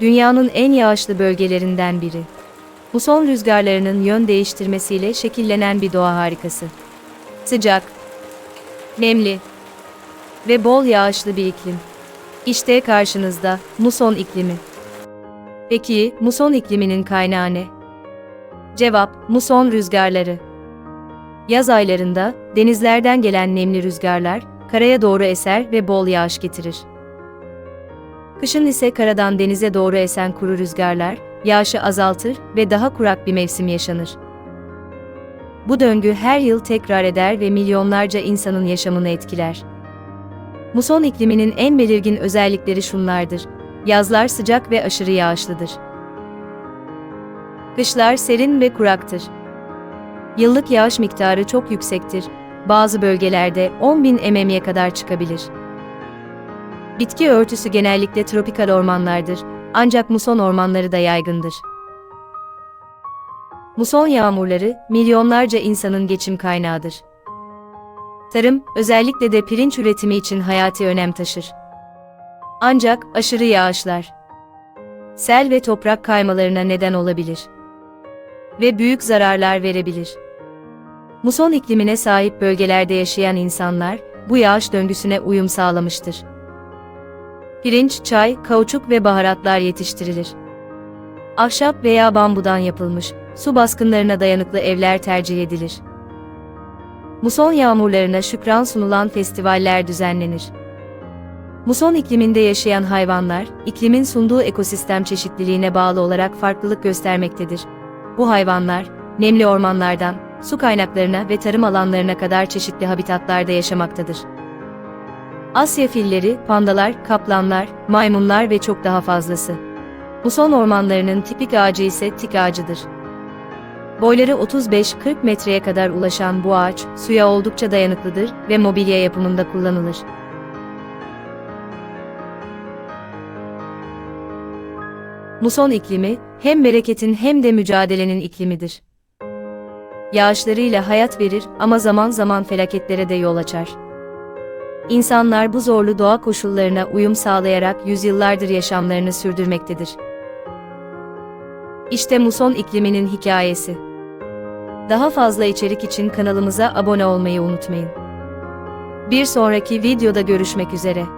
dünyanın en yağışlı bölgelerinden biri. Muson rüzgarlarının yön değiştirmesiyle şekillenen bir doğa harikası. Sıcak, nemli ve bol yağışlı bir iklim. İşte karşınızda muson iklimi. Peki muson ikliminin kaynağı ne? Cevap, muson rüzgarları. Yaz aylarında denizlerden gelen nemli rüzgarlar karaya doğru eser ve bol yağış getirir. Kışın ise karadan denize doğru esen kuru rüzgarlar yağışı azaltır ve daha kurak bir mevsim yaşanır. Bu döngü her yıl tekrar eder ve milyonlarca insanın yaşamını etkiler. Muson ikliminin en belirgin özellikleri şunlardır. Yazlar sıcak ve aşırı yağışlıdır. Kışlar serin ve kuraktır. Yıllık yağış miktarı çok yüksektir. Bazı bölgelerde 10.000 mm'ye kadar çıkabilir. Bitki örtüsü genellikle tropikal ormanlardır, ancak muson ormanları da yaygındır. Muson yağmurları, milyonlarca insanın geçim kaynağıdır. Tarım, özellikle de pirinç üretimi için hayati önem taşır. Ancak aşırı yağışlar, sel ve toprak kaymalarına neden olabilir ve büyük zararlar verebilir. Muson iklimine sahip bölgelerde yaşayan insanlar, bu yağış döngüsüne uyum sağlamıştır. Pirinç, çay, kauçuk ve baharatlar yetiştirilir. Ahşap veya bambudan yapılmış, su baskınlarına dayanıklı evler tercih edilir. Muson yağmurlarına şükran sunulan festivaller düzenlenir. Muson ikliminde yaşayan hayvanlar, iklimin sunduğu ekosistem çeşitliliğine bağlı olarak farklılık göstermektedir. Bu hayvanlar, nemli ormanlardan, su kaynaklarına ve tarım alanlarına kadar çeşitli habitatlarda yaşamaktadır. Asya filleri, pandalar, kaplanlar, maymunlar ve çok daha fazlası. Muson ormanlarının tipik ağacı ise tik ağacıdır. Boyları 35-40 metreye kadar ulaşan bu ağaç, suya oldukça dayanıklıdır ve mobilya yapımında kullanılır. Muson iklimi, hem bereketin hem de mücadelenin iklimidir. Yağışlarıyla hayat verir ama zaman zaman felaketlere de yol açar. İnsanlar bu zorlu doğa koşullarına uyum sağlayarak yüzyıllardır yaşamlarını sürdürmektedir. İşte muson ikliminin hikayesi. Daha fazla içerik için kanalımıza abone olmayı unutmayın. Bir sonraki videoda görüşmek üzere.